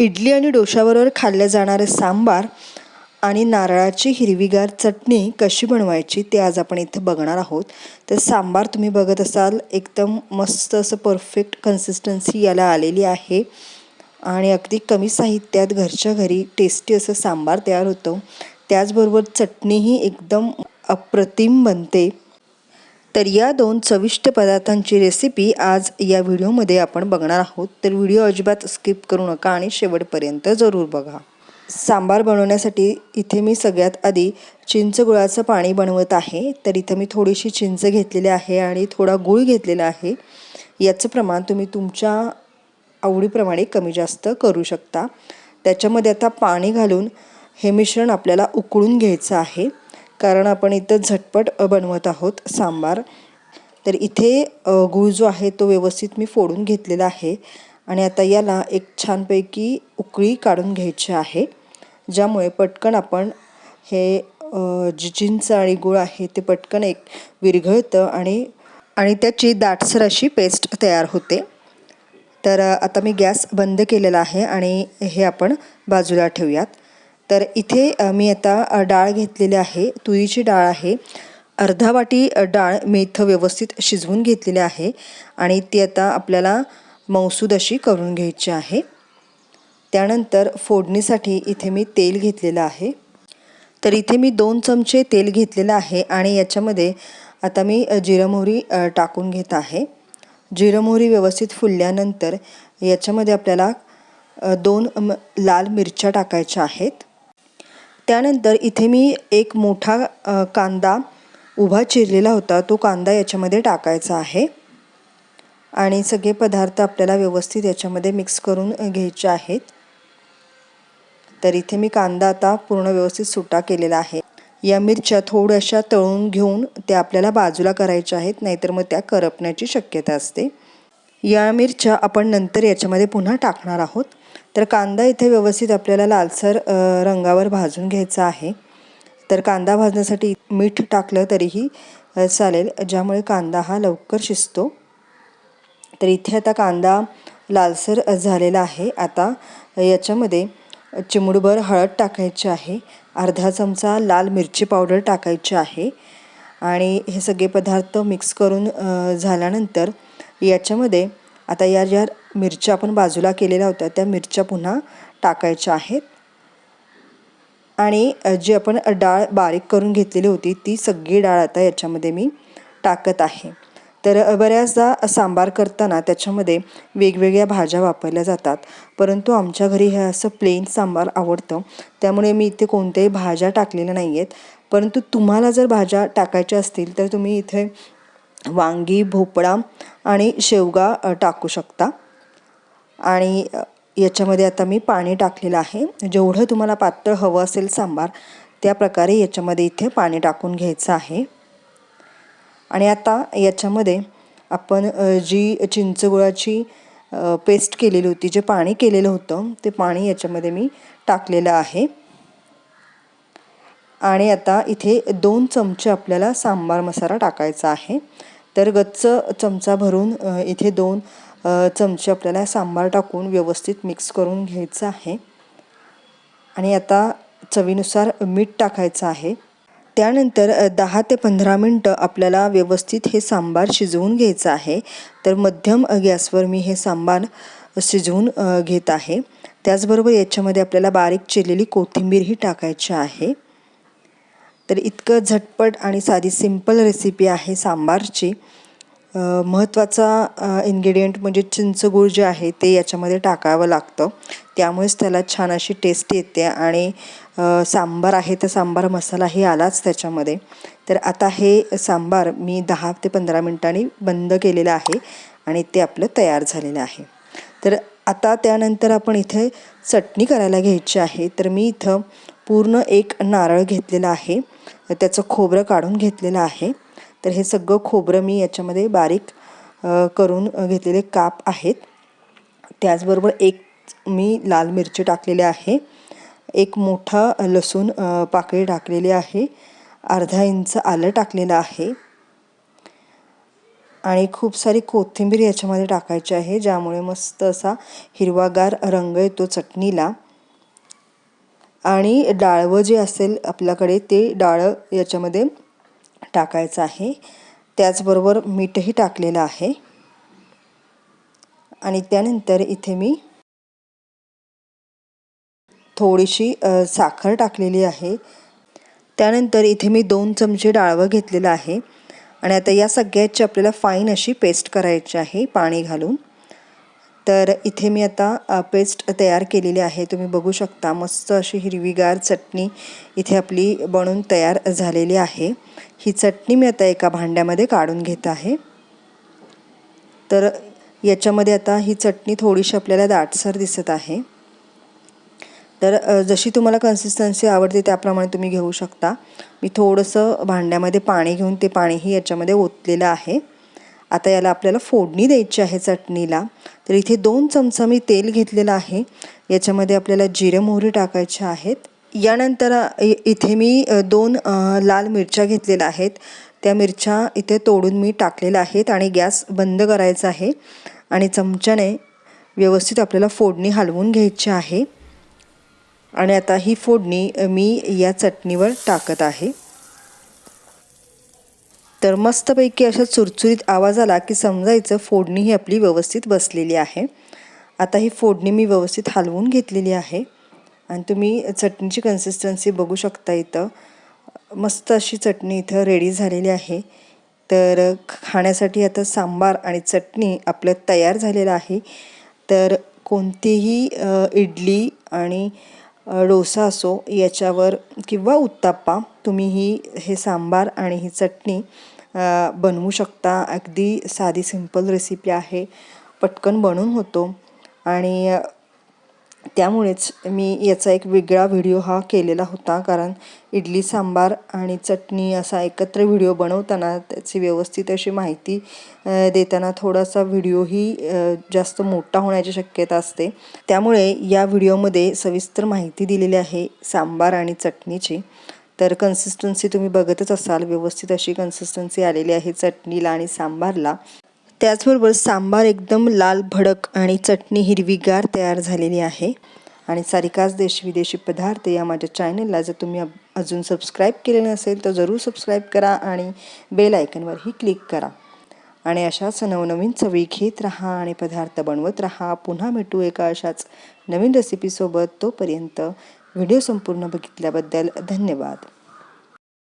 इडली आणि डोशाबरोबर खाल्लं जाणारं सांबार आणि नारळाची हिरवीगार चटणी कशी बनवायची ते आज आपण इथं बघणार आहोत. तर सांबार तुम्ही बघत असाल एकदम मस्त असं परफेक्ट कन्सिस्टन्सी याला आलेली आहे. आणि अगदी कमी साहित्यात घरच्या घरी टेस्टी असं सांबार तयार होतं. त्याचबरोबर चटणीही एकदम अप्रतिम बनते. तर या दोन चविष्ट पदार्थांची रेसिपी आज या व्हिडिओमध्ये आपण बघणार आहोत. तर व्हिडिओ अजिबात स्किप करू नका आणि शेवटपर्यंत जरूर बघा. सांबार बनवण्यासाठी इथे मी सगळ्यात आधी चिंच गुळाचं पाणी बनवत आहे. तर इथं मी थोडीशी चिंच घेतलेली आहे आणि थोडा गुळ घेतलेला आहे. याचं प्रमाण तुम्ही तुमच्या आवडीप्रमाणे कमी जास्त करू शकता. त्याच्यामध्ये आता पाणी घालून हे मिश्रण आपल्याला उकळून घ्यायचं आहे. कारण आपण इथं झटपट बनवत आहोत सांबार. तर इथे गूळ जो आहे तो व्यवस्थित मी फोडून घेतलेला आहे. आणि आता याला एक छानपैकी उकळी काढून घ्यायची आहे ज्यामुळे पटकन आपण हे जी चिंच आणि गूळ आहे ते पटकन एक विरघळतं आणि आणि त्याची दाटसर अशी पेस्ट तयार होते. तर आता मी गॅस बंद केलेला आहे आणि हे आपण बाजूला ठेवूयात. तर इथे मी आता डाळ घेतलेली आहे तुरीची डाळ आहे. अर्धा वाटी डाळ मी इथं व्यवस्थित शिजवून घेतलेली आहे आणि ती आता आपल्याला मौसूद अशी करून घ्यायची आहे. त्यानंतर फोडणीसाठी इथे मी तेल घेतलेलं आहे. तर इथे मी दोन चमचे तेल घेतलेलं आहे आणि याच्यामध्ये आता मी जिरं मोहरी टाकून घेत आहे. जिरं मोहरी व्यवस्थित फुलल्यानंतर याच्यामध्ये आपल्याला दोन लाल मिरच्या टाकायच्या आहेत. त्यानंतर इथे मी एक मोठा कांदा उभा चिरलेला होता. तो कांदा याच्यामध्ये टाकायचा आहे. आणि सगळे पदार्थ आपल्याला व्यवस्थित याच्यामध्ये मिक्स करून घ्यायचे आहेत. तर इथे मी कांदा आता पूर्ण व्यवस्थित सुटा केलेला आहे. या मिरच्या थोड्याशा तळून घेऊन त्या आपल्याला बाजूला करायच्या आहेत नाहीतर मग त्या करपण्याची शक्यता असते. या मिरच्या आपण नंतर याच्यामध्ये पुन्हा टाकणार आहोत. तर कांदा इथे व्यवस्थित आपल्याला लालसर रंगावर भाजून घ्यायचा आहे. तर कांदा भाजण्यासाठी मीठ टाकलं तरीही चालेल ज्यामुळे कांदा हा लवकर शिजतो. तर इथे आता कांदा लालसर झालेला आहे. आता याच्यामध्ये चिमुडभर हळद टाकायची आहे. अर्धा चमचा लाल मिरची पावडर टाकायची आहे. आणि हे सगळे पदार्थ मिक्स करून झाल्यानंतर याच्यामध्ये आता या ज्या मिरच्या आपण बाजूला केलेल्या होत्या त्या मिरच्या पुन्हा टाकायच्या आहेत. आणि जी आपण डाळ बारीक करून घेतलेली होती ती सगळी डाळ आता याच्यामध्ये मी टाकत आहे. तर बऱ्याचदा सांबार करताना त्याच्यामध्ये वेगवेगळ्या भाज्या वापरल्या जातात. परंतु आमच्या घरी हे असं प्लेन सांबार आवडतं. त्यामुळे मी इथे कोणत्याही भाज्या टाकलेल्या नाही आहेत परंतु तुम्हाला जर भाज्या टाकायच्या असतील तर तुम्ही इथे वांगी भोपळा आणि शेवगा टाकू शकता. आणि याच्यामध्ये आता मी पाणी टाकलेलं आहे. जेवढं तुम्हाला पातळ हवं असेल सांबार त्या प्रकारे याच्यामध्ये इथे पाणी टाकून घ्यायचं आहे. आणि आता याच्यामध्ये आपण जी चिंचगुळाची पेस्ट केलेली होती जे पाणी केलेलं होतं ते पाणी याच्यामध्ये मी टाकलेलं आहे. आणि आता इथे दोन चमचे आपल्याला सांबार मसाला टाकायचा आहे. तर गच्च चमचा भरून इथे दोन चमचे आपल्याला सांबार टाकून व्यवस्थित मिक्स करून घ्यायचं आहे. आणि आता चवीनुसार मीठ टाकायचं आहे. त्यानंतर दहा ते पंधरा मिनटं आपल्याला व्यवस्थित हे सांबार शिजवून घ्यायचं आहे. तर मध्यम गॅसवर मी हे सांबार शिजवून घेत आहे. त्याचबरोबर याच्यामध्ये आपल्याला बारीक चिरलेली कोथिंबीरही टाकायची आहे. तर इतकं झटपट आणि साधी सिंपल रेसिपी आहे सांबारची. महत्त्वाचा इन्ग्रेडियंट म्हणजे चिंचगूळ जे आहे ते याच्यामध्ये टाकावं लागतं. त्यामुळेच त्याला छान अशी टेस्ट येते आणि सांबार आहे तर सांबार मसालाही आलाच त्याच्यामध्ये. तर आता हे सांबार मी दहा ते पंधरा मिनटांनी बंद केलेलं आहे आणि ते आपलं तयार झालेलं आहे. तर आता त्यानंतर आपण इथे चटणी करायला घ्यायची आहे. तर मी इथं पूर्ण एक नारळ घेतलेला आहे. त्याचं खोबरं काढून घेतलेलं आहे. तर हे सगळं खोबरं मी याच्यामध्ये बारीक करून घेतलेले काप आहेत. त्याचबरोबर एक मी लाल मिरची टाकलेली आहे. एक मोठा लसूण पाकळी टाकलेली आहे. अर्धा इंच आलं टाकलेलं आहे. आणि खूप सारी कोथिंबीर याच्यामध्ये टाकायची आहे ज्यामुळे मस्त असा हिरवागार रंग येतो चटणीला. आणि डाळवं जे असेल आपल्याकडे ते डाळं याच्यामध्ये टाकायचं आहे. त्याचबरोबर मीठही टाकलेलं आहे. आणि त्यानंतर इथे मी थोडीशी साखर टाकलेली आहे. त्यानंतर इथे मी दोन चमचे डाळवं घेतलेलं आहे. आणि आता या सगळ्याची आपल्याला फाईन अशी पेस्ट करायची आहे पाणी घालून. तर इथे मी आता पेस्ट तयार केलेली आहे. तुम्ही बघू शकता मस्त अशी हिरवीगार चटणी इथे आपली बनून तयार झालेली आहे. ही चटणी मी आता एका भांड्यामध्ये काढून घेत आहे. तर याच्यामध्ये आता ही चटणी थोडीशी आपल्याला दाटसर दिसत आहे. तर जशी तुम्हाला कन्सिस्टन्सी आवडते त्याप्रमाणे तुम्ही घेऊ शकता. मी थोडंसं भांड्यामध्ये पाणी घेऊन ते पाणीही याच्यामध्ये ओतलेलं आहे. आता याला आपल्याला फोडणी द्यायची आहे चटणीला. तर इथे दोन चमचा मी तेल घेतलेलं आहे. याच्यामध्ये आपल्याला जिरे मोहरी टाकायचे आहेत. यानंतर इथे मी दोन लाल मिरच्या घेतलेल्या आहेत. त्या मिरच्या इथे तोडून मी टाकलेल्या आहेत आणि गॅस बंद करायचा आहे. आणि चमच्याने व्यवस्थित आपल्याला फोडणी हलवून घ्यायची आहे. आणि आता ही फोडणी मी या चटणीवर टाकत आहे. तर मस्तपैकी अशा चुरचुरीत आवाज आला की समजायचं फोडणी ही आपली व्यवस्थित बसलेली आहे. आता ही फोडणी मी व्यवस्थित हलवून घेतलेली आहे. आणि तुम्ही चटणीची कन्सिस्टन्सी बघू शकता इथं. मस्त अशी चटणी इथं रेडी झालेली आहे. तर खाण्यासाठी आता सांबार आणि चटणी आपलं तयार झालेलं आहे. तर कोणतीही इडली आणि डोसा असो याच्यावर किंवा उत्ताप्पा तुम्ही ही हे सांबार आणि ही चटणी बनवू शकता. अगदी साधी सिंपल रेसिपी आहे. पटकन बनून होतो. आणि त्यामुळेच मी याचा एक वेगळा व्हिडिओ हा केलेला होता कारण इडली सांबार आणि चटणी असा एकत्र व्हिडिओ बनवताना त्याची व्यवस्थित अशी माहिती देताना थोडासा व्हिडिओही जास्त मोठा होण्याची शक्यता असते. त्यामुळे या व्हिडिओमध्ये सविस्तर माहिती दिलेली आहे सांबार आणि चटणीची. तर कन्सिस्टन्सी तुम्ही बघतच असाल व्यवस्थित अशी कन्सिस्टन्सी आलेली आहे चटणीला आणि सांबारला. त्याचबरोबर सांबार एकदम लाल भडक आणि चटणी हिरवीगार तयार झालेली आहे. आणि सारिकाच देश विदेशी पदार्थ या माझ्या चॅनलला जर तुम्ही अजून सबस्क्राईब केले नसेल तर जरूर सबस्क्राईब करा आणि बेल आयकनवरही क्लिक करा. आणि अशाच नवनवीन चवी घेत राहा आणि पदार्थ बनवत राहा. पुन्हा भेटू एका अशाच नवीन रेसिपीसोबत तोपर्यंत व्हिडिओ संपूर्ण बघितल्याबद्दल धन्यवाद.